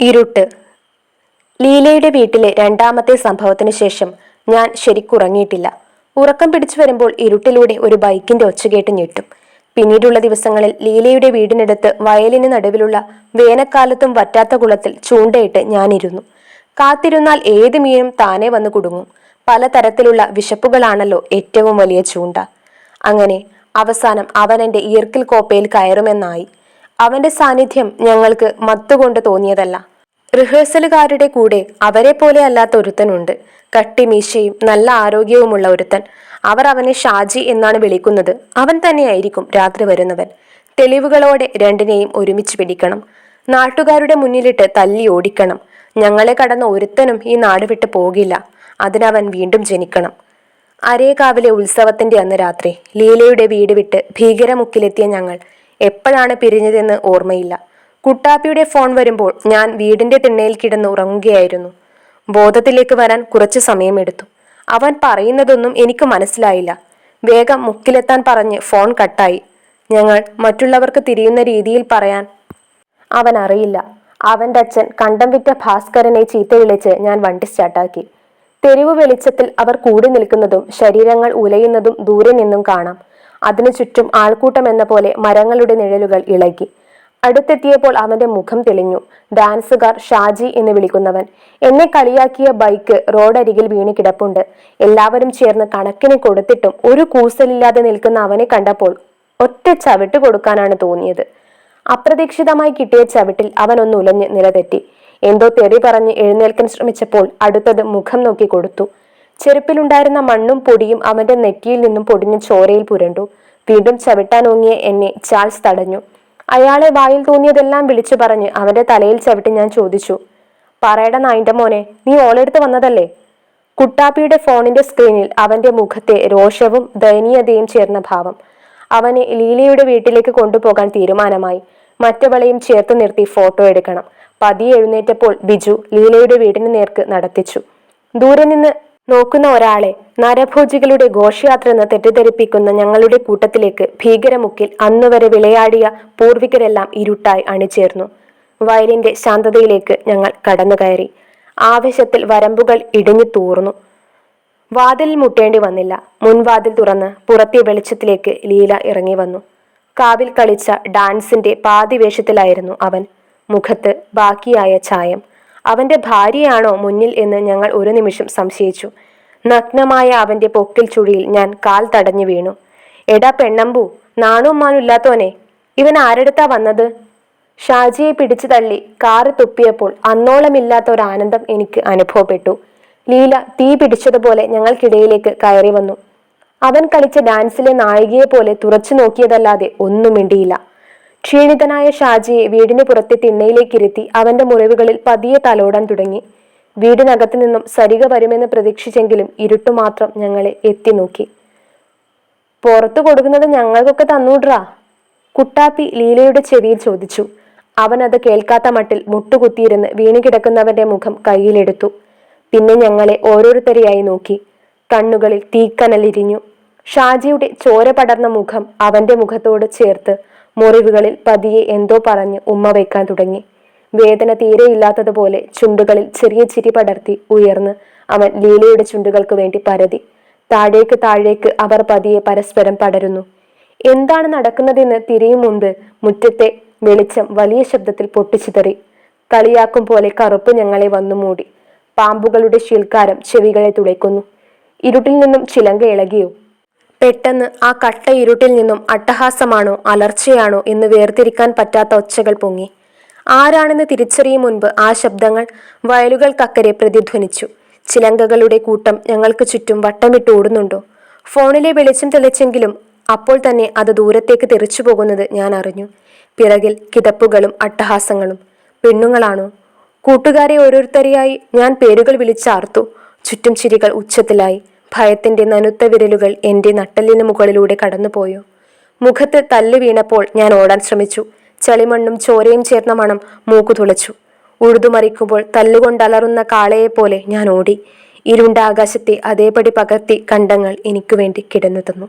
ഇരുട്ട്. ലീലയുടെ വീട്ടിലെ രണ്ടാമത്തെ സംഭവത്തിന് ശേഷം ഞാൻ ശരിക്കുറങ്ങിയിട്ടില്ല ഉറക്കം പിടിച്ചു വരുമ്പോൾ ഇരുട്ടിലൂടെ ഒരു ബൈക്കിന്റെ ഒച്ച കേട്ട് ഞെട്ടും. പിന്നീടുള്ള ദിവസങ്ങളിൽ ലീലയുടെ വീടിനടുത്ത് വയലിന് നടുവിലുള്ള വേനൽക്കാലത്തും വറ്റാത്ത കുളത്തിൽ ചൂണ്ടയിട്ട് ഞാനിരുന്നു. കാത്തിരുന്നാൽ ഏത് മീനും താനെ വന്നു കുടുങ്ങും. പലതരത്തിലുള്ള വിശപ്പുകളാണല്ലോ ഏറ്റവും വലിയ ചൂണ്ട. അങ്ങനെ അവസാനം അവൻ എന്റെ ഈർക്കിൽ കോപ്പയിൽ കയറുമെന്നായി. അവന്റെ സാന്നിധ്യം ഞങ്ങൾക്ക് മത്തുകൊണ്ട് തോന്നിയതല്ല. റിഹേഴ്സലുകാരുടെ കൂടെ അവരെ പോലെ അല്ലാത്ത ഒരുത്തനുണ്ട്. കട്ടിമീശയും നല്ല ആരോഗ്യവുമുള്ള ഒരുത്തൻ. അവർ അവനെ ഷാജി എന്നാണ് വിളിക്കുന്നത്. അവൻ തന്നെയായിരിക്കും രാത്രി വരുന്നവൻ. തെളിവുകളോടെ രണ്ടിനെയും ഒരുമിച്ച് പിടിക്കണം. നാട്ടുകാരുടെ മുന്നിലിട്ട് തല്ലി ഓടിക്കണം. ഞങ്ങളെ കടന്ന ഒരുത്തനും ഈ നാട് വിട്ട് പോകില്ല. അതിനവൻ വീണ്ടും ജനിക്കണം. അരേകാവിലെ ഉത്സവത്തിന്റെ അന്ന് രാത്രി ലീലയുടെ വീട് വിട്ട് ഭീകരമുക്കിലെത്തിയ ഞങ്ങൾ എപ്പോഴാണ് പിരിഞ്ഞതെന്ന് ഓർമ്മയില്ല. കുട്ടാപ്പിയുടെ ഫോൺ വരുമ്പോൾ ഞാൻ വീടിന്റെ തിണ്ണയിൽ കിടന്ന് ഉറങ്ങുകയായിരുന്നു. ബോധത്തിലേക്ക് വരാൻ കുറച്ച് സമയമെടുത്തു. അവൻ പറയുന്നതൊന്നും എനിക്ക് മനസ്സിലായില്ല. വേഗം മുക്കിലെത്താൻ പറഞ്ഞ് ഫോൺ കട്ടായി. ഞങ്ങൾ മറ്റുള്ളവർക്ക് തിരിയുന്ന രീതിയിൽ പറയാൻ അവൻ അറിയില്ല. അവന്റെ അച്ഛൻ കണ്ടം വിറ്റ ഭാസ്കരനെ ചീത്ത വിളിച്ച് ഞാൻ വണ്ടി സ്റ്റാർട്ടാക്കി. തെരുവ് വെളിച്ചത്തിൽ അവർ കൂടി നിൽക്കുന്നതും ശരീരങ്ങൾ ഉലയുന്നതും ദൂരെ നിന്നും കാണാം. അതിനു ചുറ്റും ആൾക്കൂട്ടം എന്ന പോലെ മരങ്ങളുടെ നിഴലുകൾ ഇളകി. അടുത്തെത്തിയപ്പോൾ അവന്റെ മുഖം തെളിഞ്ഞു. ഡാൻസുകാർ ഷാജി എന്ന് വിളിക്കുന്നവൻ. എന്നെ കളിയാക്കിയ ബൈക്ക് റോഡരികിൽ വീണ് കിടപ്പുണ്ട്. എല്ലാവരും ചേർന്ന് കണക്കിന് കൊടുത്തിട്ടും ഒരു കൂസലില്ലാതെ നിൽക്കുന്ന അവനെ കണ്ടപ്പോൾ ഒറ്റ ചവിട്ട് കൊടുക്കാനാണ് തോന്നിയത്. അപ്രതീക്ഷിതമായി കിട്ടിയ ചവിട്ടിൽ അവൻ ഒന്ന് ഉലഞ്ഞ് നിലതെറ്റി. എന്തോ തെറി പറഞ്ഞ് എഴുന്നേൽക്കാൻ ശ്രമിച്ചപ്പോൾ അടുത്തത് മുഖം നോക്കി കൊടുത്തു. ചെരുപ്പിലുണ്ടായിരുന്ന മണ്ണും പൊടിയും അവന്റെ നെറ്റിയിൽ നിന്നും പൊടിഞ്ഞ് ചോരയിൽ പുരണ്ടു. വീണ്ടും ചവിട്ടാനോങ്ങിയ എന്നെ ചാൾസ് തടഞ്ഞു. അയാളെ വായിൽ തോന്നിയതെല്ലാം വിളിച്ചു പറഞ്ഞ് അവന്റെ തലയിൽ ചവിട്ടി ഞാൻ ചോദിച്ചു പറയട നായിന്റെ മോനെ നീ ഓളെടുത്ത് വന്നതല്ലേ? കുട്ടാപ്പിയുടെ ഫോണിന്റെ സ്ക്രീനിൽ അവന്റെ മുഖത്തെ രോഷവും ദയനീയതയും ചേർന്ന ഭാവം അവനെ ലീലയുടെ വീട്ടിലേക്ക് കൊണ്ടുപോകാൻ തീരുമാനമായി. മറ്റവളെയും ചേർത്ത് നിർത്തി ഫോട്ടോ എടുക്കണം. പതിയെ എഴുന്നേറ്റപ്പോൾ ബിജു ലീലയുടെ വീടിന് നേർക്ക് നടത്തിച്ചു. ദൂരെ നിന്ന് നോക്കുന്ന ഒരാളെ നരഭോജികളുടെ ഘോഷയാത്ര എന്ന് തെറ്റിദ്ധരിപ്പിക്കുന്ന ഞങ്ങളുടെ കൂട്ടത്തിലേക്ക് ഭീകരമുക്കിൽ അന്നുവരെ വിളയാടിയ പൂർവികരെല്ലാം ഇരുട്ടായി അണിചേർന്നു. വയലിന്റെ ശാന്തതയിലേക്ക് ഞങ്ങൾ കടന്നു കയറി ആവേശത്തിൽ വരമ്പുകൾ ഇടിഞ്ഞു തൂർന്നു. വാതിൽ മുട്ടേണ്ടി വന്നില്ല. മുൻവാതിൽ തുറന്ന് പുറത്തെ വെളിച്ചത്തിലേക്ക് ലീല ഇറങ്ങി വന്നു. കാവിൽ കളിച്ച ഡാൻസിന്റെ പാതിവേഷത്തിലായിരുന്നു അവൻ. മുഖത്ത് ബാക്കിയായ ചായം അവന്റെ ഭാര്യയാണോ മുന്നിൽ എന്ന് ഞങ്ങൾ ഒരു നിമിഷം സംശയിച്ചു. നഗ്നമായ അവന്റെ പൊക്കിൽ ചുഴിയിൽ ഞാൻ കാൽ തടഞ്ഞു വീണു. എടാ പെണ്ണമ്പു നാണും മാനുമില്ലാത്തോനെ ഇവൻ ആരെടുത്താ വന്നത്? ഷാജിയെ പിടിച്ചു തള്ളി കാറ് തുപ്പിയപ്പോൾ അന്നോളമില്ലാത്ത ഒരു ആനന്ദം എനിക്ക് അനുഭവപ്പെട്ടു. ലീല തീ പിടിച്ചതുപോലെ ഞങ്ങൾക്കിടയിലേക്ക് കയറി വന്നു. അവൻ കളിച്ച ഡാൻസിലെ നായികയെ പോലെ തുറച്ചു നോക്കിയതല്ലാതെ ഒന്നും മിണ്ടിയില്ല. ക്ഷീണിതനായ ഷാജിയെ വീടിന് പുറത്തെ തിണ്ണയിലേക്കിരുത്തി അവന്റെ മുറിവുകളിൽ പതിയെ തലോടാൻ തുടങ്ങി. വീടിനകത്തു നിന്നും സരിക വരുമെന്ന് പ്രതീക്ഷിച്ചെങ്കിലും ഇരുട്ടു മാത്രം ഞങ്ങളെ എത്തി നോക്കി പുറത്തു കൊടുക്കുന്നത് ഞങ്ങൾക്കൊക്കെ തന്നൂട്രാ? കുട്ടാപ്പി ലീലയുടെ ചെവിയിൽ ചോദിച്ചു. അവൻ അത് കേൾക്കാത്ത മട്ടിൽ മുട്ടുകുത്തിയിരുന്ന് വീണുകിടക്കുന്നവന്റെ മുഖം കയ്യിലെടുത്തു. പിന്നെ ഞങ്ങളെ ഓരോരുത്തരെയായി നോക്കി. കണ്ണുകളിൽ തീക്കനലിരിഞ്ഞു. ഷാജിയുടെ ചോര പടർന്ന മുഖം അവന്റെ മുഖത്തോട് ചേർത്ത് മുറിവുകളിൽ പതിയെ എന്തോ പറഞ്ഞ് ഉമ്മ വയ്ക്കാൻ തുടങ്ങി. വേദന തീരെയില്ലാത്തതുപോലെ ചുണ്ടുകളിൽ ചെറിയ ചിരി പടർത്തി ഉയർന്ന് അവൻ ലീലയുടെ ചുണ്ടുകൾക്ക് വേണ്ടി പരതി. താഴേക്ക് താഴേക്ക് അവർ പതിയെ പരസ്പരം പടരുന്നു. എന്താണ് നടക്കുന്നതെന്ന് തിരിയും മുൻപ് മുറ്റത്തെ വെളിച്ചം വലിയ ശബ്ദത്തിൽ പൊട്ടിച്ചിതറി. കളിയാക്കും പോലെ കറുപ്പ് ഞങ്ങളെ വന്നു മൂടി. പാമ്പുകളുടെ ശീൽക്കാരം ചെവികളെ തുളയ്ക്കുന്നു. ഇരുട്ടിൽ നിന്നും ചിലങ്ക ഇളകിയോ? പെട്ടെന്ന് ആ കട്ട ഇരുട്ടിൽ നിന്നും അട്ടഹാസമാണോ അലർച്ചയാണോ എന്ന് വേർതിരിക്കാൻ പറ്റാത്ത ഒച്ചകൾ പൊങ്ങി. ആരാണെന്ന് തിരിച്ചറിയും മുൻപ് ആ ശബ്ദങ്ങൾ വയലുകൾക്കക്കരെ പ്രതിധ്വനിച്ചു. ചിലങ്കകളുടെ കൂട്ടം ഞങ്ങൾക്ക് ചുറ്റും വട്ടമിട്ട് ഓടുന്നുണ്ടോ? ഫോണിലെ വെളിച്ചം തെളിച്ചെങ്കിലും അപ്പോൾ തന്നെ അത് ദൂരത്തേക്ക് തെറിച്ചു പോകുന്നത് ഞാൻ അറിഞ്ഞു. പിറകിൽ കിതപ്പുകളും അട്ടഹാസങ്ങളും. പെണ്ണുങ്ങളാണോ? കൂട്ടുകാരെ ഓരോരുത്തരെയായി ഞാൻ പേരുകൾ വിളിച്ചാർത്തു. ചുറ്റും ചിരികൾ ഉച്ചത്തിലായി. ഭയത്തിന്റെ നനുത്ത വിരലുകൾ എന്റെ നട്ടലിന് മുകളിലൂടെ കടന്നുപോയോ. മുഖത്ത് തല്ല് വീണപ്പോൾ ഞാൻ ഓടാൻ ശ്രമിച്ചു. ചളിമണ്ണും ചോരയും ചേർന്ന മണം മൂക്കു തുളച്ചു. ഉഴുതുമറിക്കുമ്പോൾ തല്ലുകൊണ്ടലറുന്ന കാളയെപ്പോലെ ഞാൻ ഓടി. ഇരുണ്ട ആകാശത്തെ അതേപടി പകർത്തി കണ്ടങ്ങൾ എനിക്കു വേണ്ടി കിടന്നു തന്നു